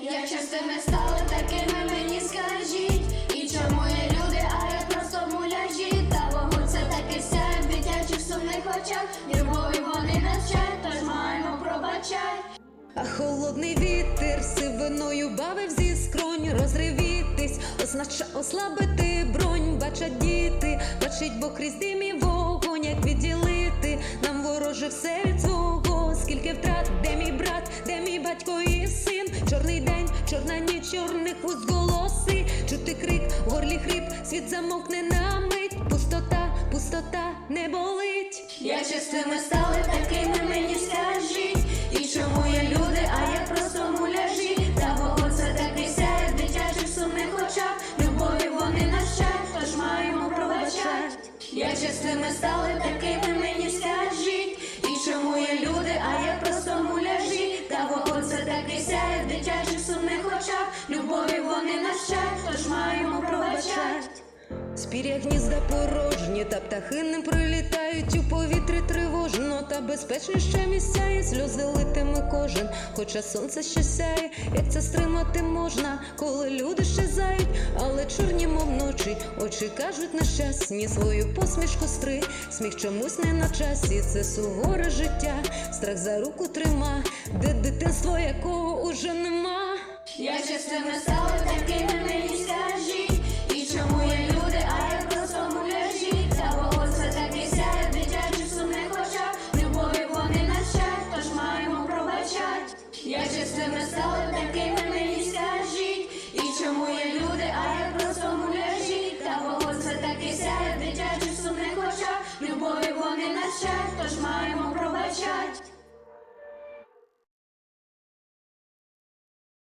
Якщо з тими стали такими, мені скажіть. І чому є люди, а я просто муляжі. Та вогонь це таки сяє в дитячих сумних очах. Любові вони навчать, тож маємо пробачать. А холодний вітер сивиною бавив зі скронь, розривітись, означа ослабити бронь, бачать діти, бачить Бог крізь дим і вогонь, як відділити нам вороже все чорна ніч, чорних вуст чути крик, горлі хрип, світ замовкне на мить, пустота, пустота не болить. Якщо з стали такими, мені скажіть. І чому є люди, а я просто муляжі. Та вогонь це таки сяє в дитячих сумних очах. Любові вони навчать, тож маємо пробачать. Якщо з стали такими, тож маємо пробачать. Спір'я гнізда порожні, та птахи не прилітають у повітрі тривожно, та безпечніше місця і сльози литиме кожен. Хоча сонце ще сяє, як це стримати можна, коли люди щезають, але чорні, мов ночі, очі кажуть нещасні свою посмішку стри. Сміх чомусь не на часі, це суворе життя, страх за руку трима, де дитинство якого уже нема. З тими стали Я щасливо стала такими мені скажіть. І чому є люди, а я просто муляжі? Та вогонь це таки сяє, дитячих сумних очах, любові вони на начать, тож маємо пробачать.